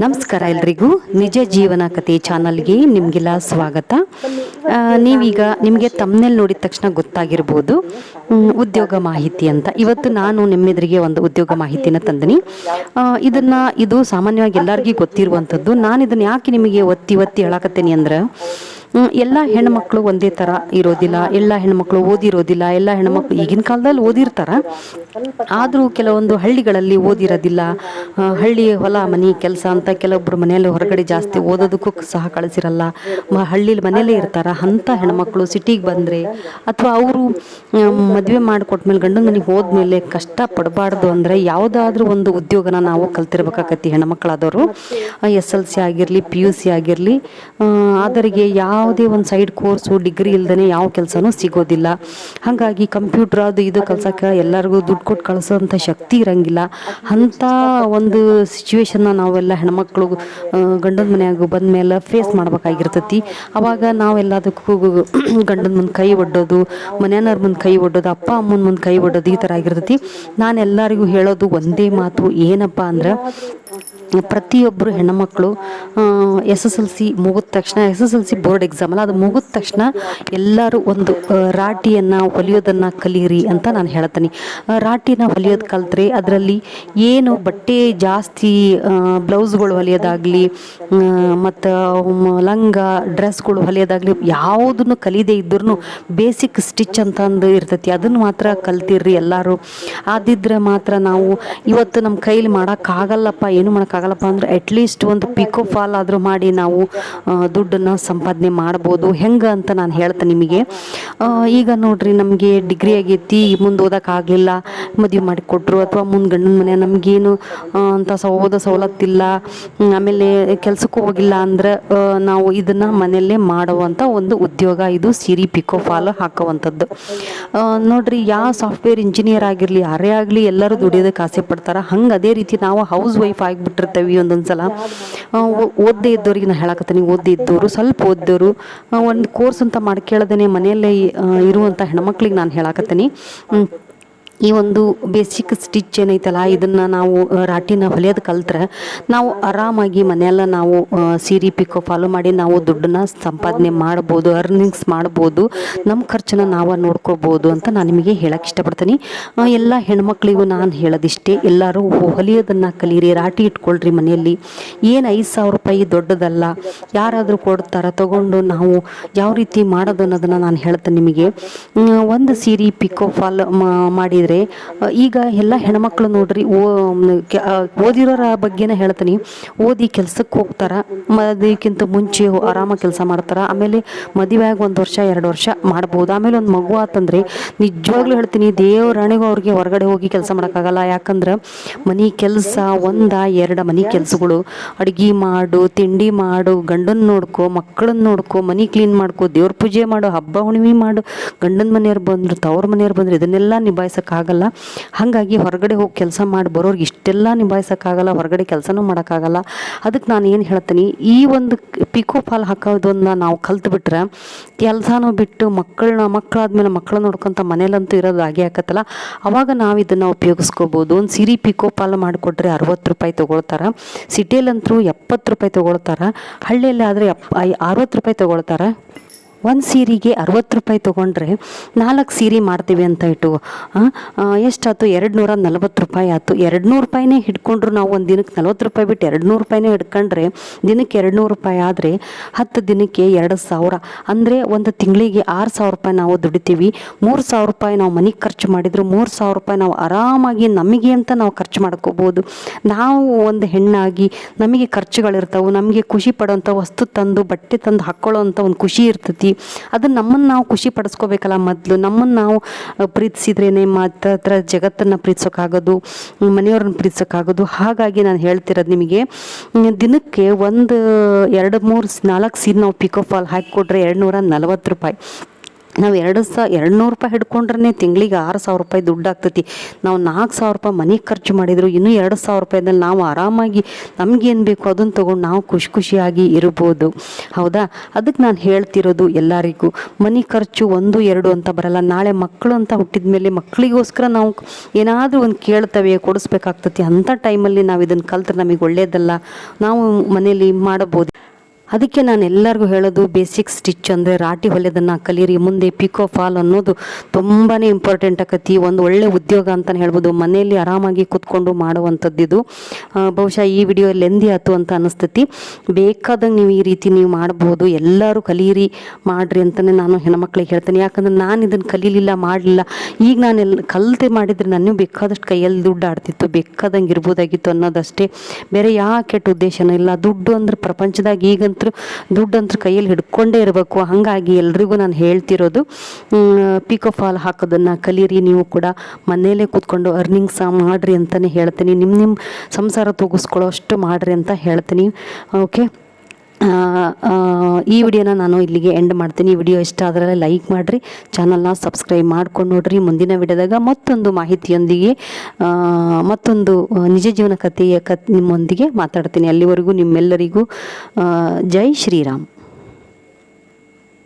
ನಮಸ್ಕಾರ ಎಲ್ರಿಗೂ. ನಿಜ ಜೀವನ ಕಥೆ ಚಾನಲ್ಗೆ ನಿಮಗೆಲ್ಲ ಸ್ವಾಗತ. ನೀವೀಗ ನಿಮಗೆ ತಮ್ಮನೇಲಿ ನೋಡಿದ ತಕ್ಷಣ ಗೊತ್ತಾಗಿರ್ಬೋದು. ಉದ್ಯೋಗ ಮಾಹಿತಿ ಅಂತ. ಇವತ್ತು ನಾನು ನಿಮ್ಮೆದುರಿಗೆ ಒಂದು ಉದ್ಯೋಗ ಮಾಹಿತಿನ ತಂದಿನಿ. ಇದನ್ನ ಇದು ಸಾಮಾನ್ಯವಾಗಿ ಎಲ್ಲರಿಗೂ ಗೊತ್ತಿರುವಂಥದ್ದು. ನಾನು ಇದನ್ನ ಯಾಕೆ ನಿಮಗೆ ಒತ್ತಿ ಒತ್ತಿ ಹೇಳಕತ್ತೇನೆ ಅಂದ್ರೆ ಎಲ್ಲ ಹೆಣ್ಮಕ್ಳು ಒಂದೇ ಥರ ಇರೋದಿಲ್ಲ, ಎಲ್ಲ ಹೆಣ್ಮಕ್ಳು ಓದಿರೋದಿಲ್ಲ, ಎಲ್ಲ ಹೆಣ್ಮಕ್ಳು ಈಗಿನ ಕಾಲದಲ್ಲಿ ಓದಿರ್ತಾರ. ಆದರೂ ಕೆಲವೊಂದು ಹಳ್ಳಿಗಳಲ್ಲಿ ಓದಿರೋದಿಲ್ಲ. ಹಳ್ಳಿ ಹೊಲ, ಮನೆ ಕೆಲಸ ಅಂತ ಕೆಲವೊಬ್ರು ಮನೆಯಲ್ಲಿ ಹೊರಗಡೆ ಜಾಸ್ತಿ ಓದೋದಕ್ಕೂ ಸಹ ಕಳಿಸಿರಲ್ಲ. ಹಳ್ಳಿಲಿ ಮನೆಯಲ್ಲೇ ಇರ್ತಾರ. ಅಂಥ ಹೆಣ್ಮಕ್ಳು ಸಿಟಿಗೆ ಬಂದರೆ ಅಥವಾ ಅವರು ಮದುವೆ ಮಾಡಿಕೊಟ್ಮೇಲೆ ಗಂಡನ ಮನೆಗೆ ಹೋದ್ಮೇಲೆ ಕಷ್ಟ ಪಡಬಾರ್ದು ಅಂದರೆ ಯಾವುದಾದ್ರೂ ಒಂದು ಉದ್ಯೋಗನ ನಾವು ಕಲ್ತಿರ್ಬೇಕಾಗತ್ತಿ ಹೆಣ್ಮಕ್ಳಾದವರು. ಎಸ್ ಎಲ್ ಸಿ ಆಗಿರಲಿ, ಪಿ ಯು ಸಿ ಆಗಿರಲಿ ಆದರಿಗೆ ಯಾವುದೇ ಒಂದು ಸೈಡ್ ಕೋರ್ಸು ಡಿಗ್ರಿ ಇಲ್ದೇ ಯಾವ ಕೆಲಸನೂ ಸಿಗೋದಿಲ್ಲ. ಹಾಗಾಗಿ ಕಂಪ್ಯೂಟರ್ ಅದು ಇದು ಕಲ್ಸಕ್ಕೆ ಎಲ್ಲರಿಗೂ ದುಡ್ಡು ಕೊಟ್ಟು ಕಳಿಸೋಂಥ ಶಕ್ತಿ ಇರಂಗಿಲ್ಲ. ಅಂಥ ಒಂದು ಸಿಚುವೇಶನ್ನ ನಾವೆಲ್ಲ ಹೆಣ್ಮಕ್ಳು ಗಂಡನ ಮನೆಯಾಗ ಬಂದ ಮೇಲೆ ಫೇಸ್ ಮಾಡ್ಬೇಕಾಗಿರ್ತೈತಿ. ಅವಾಗ ನಾವೆಲ್ಲದಕ್ಕೂ ಗಂಡನ ಮುಂದೆ ಕೈ ಒಡ್ಡೋದು ಮನೆಯವ್ರ ಮುಂದೆ ಕೈ ಒಡ್ಡೋದು, ಅಪ್ಪ ಅಮ್ಮನ ಮುಂದೆ ಕೈ ಒಡ್ಡೋದು ಈ ಥರ ಆಗಿರ್ತೈತಿ. ನಾನು ಎಲ್ಲರಿಗೂ ಹೇಳೋದು ಒಂದೇ ಮಾತು, ಏನಪ್ಪ ಅಂದ್ರೆ ಪ್ರತಿಯೊಬ್ಬರು ಹೆಣ್ಣುಮಕ್ಳು ಎಸ್ ಎಸ್ ಎಲ್ ಸಿ ಮುಗಿದ ತಕ್ಷಣ S S L C board exam ಅಲ್ಲ, ಅದು ಮುಗಿದ ತಕ್ಷಣ ಎಲ್ಲರೂ ಒಂದು ರಾಟಿಯನ್ನು ಹೊಲಿಯೋದನ್ನು ಕಲೀರಿ ಅಂತ ನಾನು ಹೇಳ್ತೀನಿ. ರಾಟಿನ ಹೊಲಿಯೋದು ಕಲಿತ್ರೆ ಅದರಲ್ಲಿ ಏನು ಬಟ್ಟೆ ಜಾಸ್ತಿ ಬ್ಲೌಸ್ಗಳು ಹೊಲಿಯೋದಾಗಲಿ ಮತ್ತು ಲಂಗ, ಡ್ರೆಸ್ಗಳು ಹೊಲಿಯೋದಾಗಲಿ, ಯಾವುದನ್ನು ಕಲಿಯದೇ ಇದ್ರೂ ಬೇಸಿಕ್ ಸ್ಟಿಚ್ ಅಂತಂದು ಇರ್ತೈತಿ, ಅದನ್ನು ಮಾತ್ರ ಕಲ್ತಿರ್ರಿ ಎಲ್ಲರೂ. ಆದಿದ್ರೆ ಮಾತ್ರ ನಾವು ಇವತ್ತು ನಮ್ಮ ಕೈಲಿ ಮಾಡೋಕ್ಕಾಗಲ್ಲಪ್ಪ, ಏನು ಮಾಡೋಕ್ಕಾಗಲ್ಲಪ್ಪ ಅಂದ್ರೆ ಅಟ್ಲೀಸ್ಟ್ ಒಂದು ಪಿಕೋ ಫಾಲ್ ಆದರೂ ಮಾಡಿ ನಾವು ದುಡ್ಡನ್ನು ಸಂಪಾದನೆ ಮಾಡ್ಬೋದು. ಹೆಂಗೆ ಅಂತ ನಾನು ಹೇಳ್ತೇನೆ ನಿಮಗೆ. ಈಗ ನೋಡ್ರಿ ನಮಗೆ ಡಿಗ್ರಿ ಆಗೈತಿ, ಮುಂದೆ ಓದೋಕ್ಕಾಗಲಿಲ್ಲ ಮದುವೆ ಮಾಡಿಕೊಟ್ರು, ಅಥವಾ ಮುಂದೆ ಗಂಡನ ಮನೆ ನಮಗೇನು ಅಂತ ಓದೋ ಸವಲತ್ತಿಲ್ಲ ಆಮೇಲೆ ಕೆಲ್ಸಕ್ಕೂ ಹೋಗಿಲ್ಲ ಅಂದ್ರೆ ನಾವು ಇದನ್ನು ಮನೆಯಲ್ಲೇ ಮಾಡುವಂಥ ಒಂದು ಉದ್ಯೋಗ ಇದು ಸಿರಿ ಪಿಕೋ ಫಾಲ್ ಹಾಕುವಂಥದ್ದು ನೋಡ್ರಿ ಯಾವ ಸಾಫ್ಟ್ವೇರ್ ಇಂಜಿನಿಯರ್ ಆಗಿರಲಿ, ಯಾರೇ ಆಗಲಿ ಎಲ್ಲರೂ ದುಡಿಯೋದಕ್ಕೆ ಆಸೆ ಪಡ್ತಾರೆ. ಹಂಗೆ ಅದೇ ರೀತಿ ನಾವು ಹೌಸ್ ವೈಫ್ ಆಗಿಬಿಟ್ಟಿರ್ತೇವೆ ಒಂದೊಂದು ಸಲ. ಓದ್ದೆ ಇದ್ದವ್ರಿಗೆ ನಾನು ಹೇಳಕತ್ತೀನಿ, ಓದದೇ ಇದ್ದವರು, ಸ್ವಲ್ಪ ಓದ್ದವರು. ಒಂದು ಕೋರ್ಸ್ ಅಂತ ಮಾಡ್ಕೇಳ್ದೇ ಮನೆಯಲ್ಲೇ ಇರುವಂಥ ಹೆಣ್ಮಕ್ಳಿಗೆ ನಾನು ಹೇಳಕತ್ತೀನಿ. ಈ ಒಂದು ಬೇಸಿಕ್ ಸ್ಟಿಚ್ ಏನೈತಲ್ಲ, ಇದನ್ನು ನಾವು ರಾಟಿನ ಹೊಲಿಯೋದು ಕಲ್ತ್ರೆ ನಾವು ಆರಾಮಾಗಿ ಮನೆಯೆಲ್ಲ ನಾವು ಸೀರೆ ಪಿಕೋ ಫಾಲೋ ಮಾಡಿ ನಾವು ದುಡ್ಡನ್ನ ಸಂಪಾದನೆ ಮಾಡ್ಬೋದು ಅರ್ನಿಂಗ್ಸ್ ಮಾಡ್ಬೋದು ನಮ್ಮ ಖರ್ಚನ್ನ ನಾವು ನೋಡ್ಕೋಬೋದು ಅಂತ ನಾನು ನಿಮಗೆ ಹೇಳಕ್ಕೆ ಇಷ್ಟಪಡ್ತೀನಿ. ಎಲ್ಲ ಹೆಣ್ಮಕ್ಳಿಗೂ ನಾನು ಹೇಳೋದಿಷ್ಟೇ, ಎಲ್ಲರೂ ಹೊಲಿಯೋದನ್ನು ಕಲೀರಿ, ರಾಟಿ ಇಟ್ಕೊಳ್ರಿ ಮನೆಯಲ್ಲಿ. ಏನು ಐದು ಸಾವಿರ ರೂಪಾಯಿ ದೊಡ್ಡದಲ್ಲ, ಯಾರಾದರೂ ಕೊಡ್ತಾರ, ತಗೊಂಡು ನಾವು ಯಾವ ರೀತಿ ಮಾಡೋದು ಅನ್ನೋದನ್ನು ನಾನು ಹೇಳ್ತೇನೆ ನಿಮಗೆ. ಒಂದು ಸೀರೆ ಪಿಕೋ ಫಾಲ್ ಮಾಡಿದರೆ ಈಗ ಎಲ್ಲ ಹೆಣ್ಮಕ್ಳು ನೋಡ್ರಿ, ಓ ಓದಿರೋರ ಬಗ್ಗೆನೇ ಹೇಳ್ತೀನಿ. ಓದಿ ಕೆಲ್ಸಕ್ಕೆ ಹೋಗ್ತಾರ, ಮದುವೆಕ್ಕಿಂತ ಮುಂಚೆ ಆರಾಮಾಗಿ ಕೆಲಸ ಮಾಡ್ತಾರೆ. ಆಮೇಲೆ ಮದುವೆ ಆಗಿ ಒಂದು ವರ್ಷ, ಎರಡು ವರ್ಷ ಮಾಡ್ಬೋದು. ಆಮೇಲೆ ಒಂದು ಮಗು ಆತಂದ್ರೆ, ನಿಜವಾಗ್ಲೂ ಹೇಳ್ತೀನಿ ದೇವರಾಣಿಗೂ ಅವ್ರಿಗೆ ಹೊರಗಡೆ ಹೋಗಿ ಕೆಲಸ ಮಾಡೋಕ್ಕಾಗಲ್ಲ. ಯಾಕಂದ್ರೆ ಮನೆ ಕೆಲಸ ಒಂದ, ಎರಡು ಮನೆ ಕೆಲಸಗಳು. ಅಡುಗೆ ಮಾಡು, ತಿಂಡಿ ಮಾಡು, ಗಂಡನ ನೋಡ್ಕೊ ಮಕ್ಕಳನ್ನ ನೋಡ್ಕೊ, ಮನೆ ಕ್ಲೀನ್ ಮಾಡ್ಕೊ, ದೇವ್ರ ಪೂಜೆ ಮಾಡು, ಹಬ್ಬ ಹುಣ್ಣಿಮೆ ಮಾಡು. ಗಂಡನ ಮನೆಯವ್ರು ಬಂದ್ರು, ತವ್ರ ಮನೆಯವ್ರು ಬಂದ್ರು, ಇದನ್ನೆಲ್ಲ ನಿಭಾಯಿಸೋಕ್ಕಾಗಲ್ಲ ಹಾಗಾಗಿ ಹೊರಗಡೆ ಹೋಗಿ ಕೆಲಸ ಮಾಡಿ ಬರೋರಿಗೆ ಇಷ್ಟೆಲ್ಲ ನಿಭಾಯಿಸೋಕ್ಕಾಗಲ್ಲ, ಹೊರಗಡೆ ಕೆಲಸನೂ ಮಾಡೋಕ್ಕಾಗಲ್ಲ. ಅದಕ್ಕೆ ನಾನು ಏನು ಹೇಳ್ತೀನಿ, ಈ ಒಂದು ಪಿಕೋ ಫಾಲ್ ಹಾಕೋದನ್ನ ನಾವು ಕಲ್ತ್ಬಿಟ್ರೆ ಕೆಲಸನೂ ಬಿಟ್ಟು ಮಕ್ಕಳನ್ನ ಮಕ್ಕಳಾದ್ಮೇಲೆ ಮಕ್ಕಳು ನೋಡ್ಕೊಂತ ಮನೇಲಂತೂ ಇರೋದು ಹಾಗೆ ಹಾಕತ್ತಲ್ಲ ಅವಾಗ ನಾವು ಇದನ್ನು ಉಪಯೋಗಿಸ್ಕೋಬೋದು. ಒಂದು ಸಿರಿ ಪಿಕೋ ಫಾಲ್ ಮಾಡಿಕೊಟ್ರೆ ಅರವತ್ತು ರೂಪಾಯಿ ತೊಗೊಳ್ತಾರೆ. ಸಿಟಿಯಲ್ಲಂತೂ ಎಪ್ಪತ್ತು ರೂಪಾಯಿ ತೊಗೊಳ್ತಾರೆ. ಹಳ್ಳಿಯಲ್ಲಿ ಆದರೆ ಎಪ್ ಅರವತ್ತು ರೂಪಾಯಿ ತೊಗೊಳ್ತಾರೆ. ಒಂದು ಸೀರೆಗೆ ಅರವತ್ತು ರೂಪಾಯಿ ತೊಗೊಂಡ್ರೆ ನಾಲ್ಕು ಸೀರೆ ಮಾಡ್ತೀವಿ ಅಂತ ಇಟ್ಟು ಎಷ್ಟಾಯ್ತು? ಎರಡು ನೂರ ನಲ್ವತ್ತು ರೂಪಾಯಿ ಆಯ್ತು. ಎರಡು ನೂರು ರೂಪಾಯಿನೇ ಹಿಡ್ಕೊಂಡ್ರು ನಾವು ಒಂದು ದಿನಕ್ಕೆ ನಲ್ವತ್ತು ರೂಪಾಯಿ ಬಿಟ್ಟು ಎರಡು ನೂರು ರೂಪಾಯಿನೇ ಹಿಡ್ಕೊಂಡ್ರೆ ದಿನಕ್ಕೆ ಎರಡು ನೂರು ರೂಪಾಯಿ ಆದರೆ ಹತ್ತು ದಿನಕ್ಕೆ ಎರಡು ಸಾವಿರ. ಅಂದರೆ ಒಂದು ತಿಂಗಳಿಗೆ ಆರು ಸಾವಿರ ರೂಪಾಯಿ ನಾವು ದುಡಿತೀವಿ. ಮೂರು ಸಾವಿರ ರೂಪಾಯಿ ನಾವು ಮನೆಗೆ ಖರ್ಚು ಮಾಡಿದ್ರು ಮೂರು ಸಾವಿರ ರೂಪಾಯಿ ನಾವು ಆರಾಮಾಗಿ ನಮಗೆ ಅಂತ ನಾವು ಖರ್ಚು ಮಾಡ್ಕೋಬೋದು. ನಾವು ಒಂದು ಹೆಣ್ಣಾಗಿ ನಮಗೆ ಖರ್ಚುಗಳಿರ್ತಾವೆ, ನಮಗೆ ಖುಷಿ ಪಡೋವಂಥ ವಸ್ತು ತಂದು ಬಟ್ಟೆ ತಂದು ಹಾಕ್ಕೊಳ್ಳೋಂಥ ಒಂದು ಖುಷಿ ಇರ್ತೈತಿ. ಅದನ್ನ ನಮ್ಮನ್ನು ನಾವು ಖುಷಿ ಪಡಿಸ್ಕೋಬೇಕಲ್ಲ ಮೊದಲು. ನಮ್ಮನ್ನು ನಾವು ಪ್ರೀತಿಸಿದ್ರೇ ಮಾತ್ರ ಹತ್ರ ಜಗತ್ತನ್ನು ಪ್ರೀತಿಸೋಕ್ಕಾಗೋದು ಮನೆಯವ್ರನ್ನ ಪ್ರೀತಿಸೋಕ್ಕಾಗೋದು ಹಾಗಾಗಿ ನಾನು ಹೇಳ್ತಿರೋದು ನಿಮಗೆ ದಿನಕ್ಕೆ ಒಂದು, ಎರಡು, ಮೂರು, ನಾಲ್ಕು ಸೀನ್ ನಾವು ಪಿಕೋ ಫಾಲ್ ಹಾಕಿಕೊಟ್ರೆ ಎರಡು ನೂರ ನಲವತ್ತು ರೂಪಾಯಿ. ನಾವು ಎರಡು ಸ, ಎರಡು ನೂರು ರೂಪಾಯಿ ಹಿಡ್ಕೊಂಡ್ರೆ ತಿಂಗಳಿಗೆ ಆರು ಸಾವಿರ ರೂಪಾಯಿ ದುಡ್ಡು ಆಗ್ತೈತಿ. ನಾವು ನಾಲ್ಕು ಸಾವಿರ ರೂಪಾಯಿ ಮನೆಗೆ ಖರ್ಚು ಮಾಡಿದ್ರು, ಇನ್ನೂ ಎರಡು ಸಾವಿರ ರೂಪಾಯಿದಲ್ಲಿ ನಾವು ಆರಾಮಾಗಿ ನಮಗೇನು ಬೇಕು ಅದನ್ನು ತೊಗೊಂಡು ನಾವು ಖುಷಿ ಖುಷಿಯಾಗಿ ಇರ್ಬೋದು. ಹೌದಾ? ಅದಕ್ಕೆ ನಾನು ಹೇಳ್ತಿರೋದು ಎಲ್ಲರಿಗೂ, ಮನೆ ಖರ್ಚು ಒಂದು, ಎರಡು ಅಂತ ಬರಲ್ಲ. ನಾಳೆ ಮಕ್ಕಳು ಅಂತ ಹುಟ್ಟಿದ ಮೇಲೆ ಮಕ್ಕಳಿಗೋಸ್ಕರ ನಾವು ಏನಾದರೂ ಒಂದು ಕೇಳ್ತವೆ, ಕೊಡಿಸ್ಬೇಕಾಗ್ತತಿ. ಅಂಥ ಟೈಮಲ್ಲಿ ನಾವು ಇದನ್ನು ಕಲ್ತ್ರೆ ನಮಗೆ ಒಳ್ಳೆಯದಲ್ಲ ನಾವು ಮನೇಲಿ ಮಾಡಬಹುದು ಅದಕ್ಕೆ ನಾನು ಎಲ್ಲರಿಗೂ ಹೇಳೋದು ಬೇಸಿಕ್ ಸ್ಟಿಚ್ ಅಂದರೆ ರಾಟಿ ಹೊಲಿಯೋದನ್ನು ಕಲೀರಿ, ಮುಂದೆ ಪಿಕೋ ಫಾಲ್ ಅನ್ನೋದು ತುಂಬಾ ಇಂಪಾರ್ಟೆಂಟ್ ಆಕತಿ, ಒಂದು ಒಳ್ಳೆ ಉದ್ಯೋಗ ಅಂತಲೇ ಹೇಳ್ಬೋದು. ಮನೆಯಲ್ಲಿ ಆರಾಮಾಗಿ ಕೂತ್ಕೊಂಡು ಮಾಡುವಂಥದ್ದು ಇದು. ಬಹುಶಃ ಈ ವಿಡಿಯೋ ಲೆಂದಿ ಆಯ್ತು ಅಂತ ಅನಿಸ್ತೈತಿ. ಬೇಕಾದಂಗೆ ನೀವು ಈ ರೀತಿ ನೀವು ಮಾಡ್ಬೋದು. ಎಲ್ಲರೂ ಕಲೀರಿ, ಮಾಡಿರಿ ಅಂತಲೇ ನಾನು ಹೆಣ್ಮಕ್ಳಿಗೆ ಹೇಳ್ತೇನೆ. ಯಾಕಂದ್ರೆ ನಾನು ಇದನ್ನು ಕಲೀಲಿಲ್ಲ, ಮಾಡಲಿಲ್ಲ. ಈಗ ನಾನು ಎಲ್ಲ ಕಲಿತೆ ಮಾಡಿದರೆ ನಾನು ಬೇಕಾದಷ್ಟು ಕೈಯಲ್ಲಿ ದುಡ್ಡು ಆಡ್ತಿತ್ತು. ಬೇಕಾದಂಗೆ ಇರ್ಬೋದಾಗಿತ್ತು ಅನ್ನೋದಷ್ಟೇ. ಬೇರೆ ಯಾವ ಕೆಟ್ಟ ಉದ್ದೇಶನೂ ಇಲ್ಲ. ದುಡ್ಡು ಅಂದ್ರೆ ಪ್ರಪಂಚದಾಗ ಈಗಂತೂ ದುಡ್ಡು ಅಂತ ಕೈಯಲ್ಲಿ ಹಿಡ್ಕೊಂಡೇ ಇರಬೇಕು. ಹಾಗಾಗಿ ಎಲ್ರಿಗೂ ನಾನು ಹೇಳ್ತಿರೋದು ಪಿಕೋ ಫಾಲ್ ಹಾಕೋದನ್ನು ಕಲೀರಿ, ನೀವು ಕೂಡ ಮನೆಯಲ್ಲೇ ಕೂತ್ಕೊಂಡು ಸಹ ಮಾಡಿರಿ ಅಂತಲೇ ಹೇಳ್ತೀನಿ. ನಿಮ್ಮ ನಿಮ್ಮ ಸಂಸಾರ ತೂಗಿಸ್ಕೊಳ್ಳೋ ಅಷ್ಟು ಮಾಡಿರಿ ಅಂತ ಹೇಳ್ತೀನಿ. ಓಕೆ? ಈ ವಿಡಿಯೋನ ನಾನು ಇಲ್ಲಿಗೆ ಎಂಡ್ ಮಾಡ್ತೀನಿ. ಈ ವಿಡಿಯೋ ಇಷ್ಟ ಆದರೆ ಲೈಕ್ ಮಾಡಿರಿ. ಚಾನಲ್ನ ಸಬ್ಸ್ಕ್ರೈಬ್ ಮಾಡ್ಕೊಂಡು ನೋಡ್ರಿ. ಮುಂದಿನ ವಿಡಿಯೋದಾಗ ಮತ್ತೊಂದು ಮಾಹಿತಿಯೊಂದಿಗೆ ಮತ್ತೊಂದು ನಿಜ ಜೀವನ ಕಥೆಯ ಕತ್ ನಿಮ್ಮೊಂದಿಗೆ ಮಾತಾಡ್ತೀನಿ. ಅಲ್ಲಿವರೆಗೂ ನಿಮ್ಮೆಲ್ಲರಿಗೂ ಜೈ ಶ್ರೀರಾಮ್.